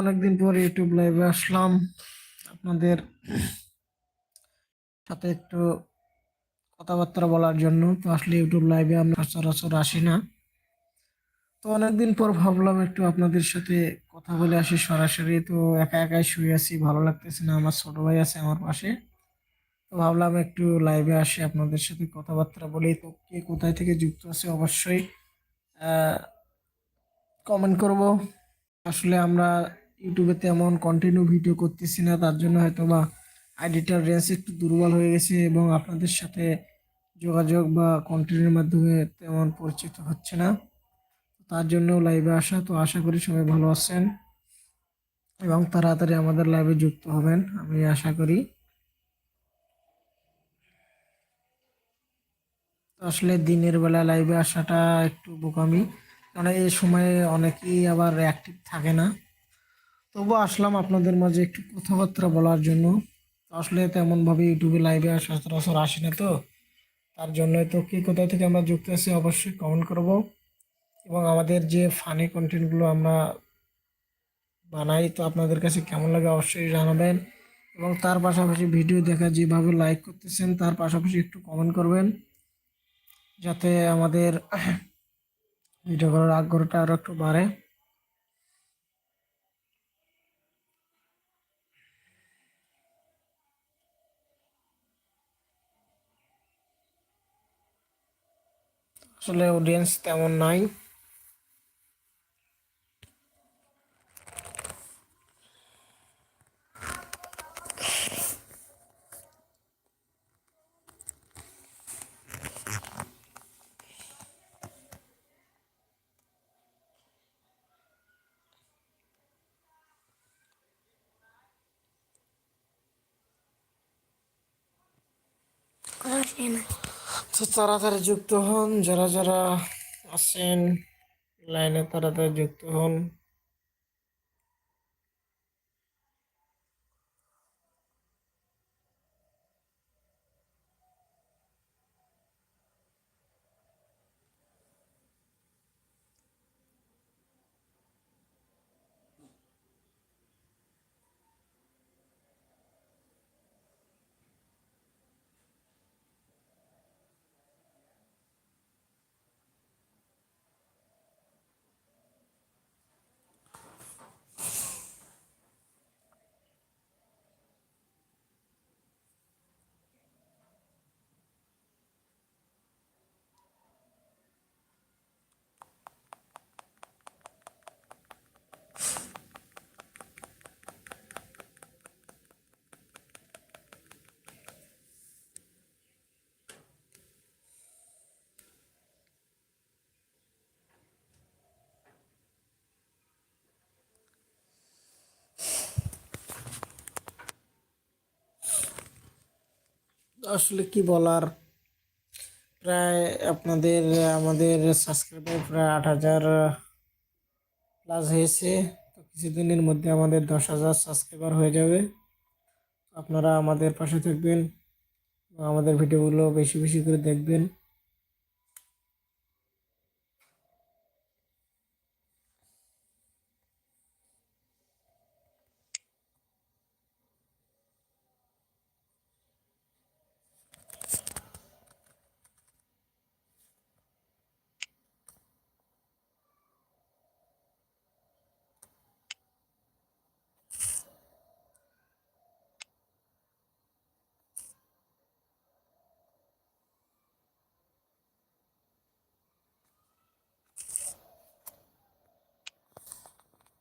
অনেকদিন পর ইউটিউব লাইভে আসলাম। আপনাদের সাথে একটু কথাবার্তা বলার জন্য। তো আসলে ইউটিউব লাইভে আমরা সচরাচর আসি না। তো অনেকদিন পর ভাবলাম একটু আপনাদের সাথে কথা বলে আসি সরাসরি। তো একা একাই শুয়ে আছি, ভালো লাগতেছে না। আমার ছোট ভাই আছে আমার পাশে। তো ভাবলাম একটু লাইভে আসি, আপনাদের সাথে কথাবার্তা বলি। তো কে কোথায় থেকে যুক্ত আছে অবশ্যই কমেন্ট করব। আসলে আমরা ইউটিউবে তেমন কন্টিনিউ ভিডিও করতেছি না, তার জন্য হয়তো বা আইডিটার রেঞ্জ একটু দুর্বল হয়ে গেছে এবং আপনাদের সাথে যোগাযোগ বা কন্টিনিউর মাধ্যমে তেমন পরিচিত হচ্ছে না। তার জন্য লাইভে আসা, তো আশা করি সবাই ভালো আছেন এবং তাড়াতাড়ি আমাদের লাইভে যুক্ত হবেন, আমি আশা করি। আসলে দিনের বেলা লাইভে আসাটা একটু বোকামি কারণ এই সময়ে অনেকেই আবার অ্যাক্টিভ থাকে না। তবু আসলাম আপনাদের মাঝে একটু কথাবার্তা বলার জন্য। আসলে তেমনভাবে ইউটিউবে লাইভে সচরাচর আসি না তো। তার জন্যই তো কে কোথায় থেকে আমরা যুক্ত আছি অবশ্যই কমেন্ট করব। এবং আমাদের যে ফানি কন্টেন্টগুলো আমরা বানাই, তো আপনাদের কাছে কেমন লাগে অবশ্যই জানাবেন। এবং তার পাশাপাশি ভিডিও দেখা যেভাবে লাইক করতেছেন, তার পাশাপাশি একটু কমেন্ট করবেন। যাতে আমাদের ভিডিও করার আগ্রহটা আরও একটু বাড়ে। আসলে অডিয়েন্স তেমন নাই। আসে না তো তাড়াতাড়ি যুক্ত হন যারা যারা আছেন লাইনে তাড়াতাড়ি যুক্ত হন। আসলে কি বলার? প্রায় আপনাদের, আমাদের সাবস্ক্রাইবার প্রায় আট হাজার প্লাস হয়েছে। তো কিছুদিনের মধ্যে আমাদের দশ হাজার সাবস্ক্রাইবার হয়ে যাবে। আপনারা আমাদের পাশে থাকবেন, আমাদের ভিডিওগুলো বেশি বেশি করে দেখবেন।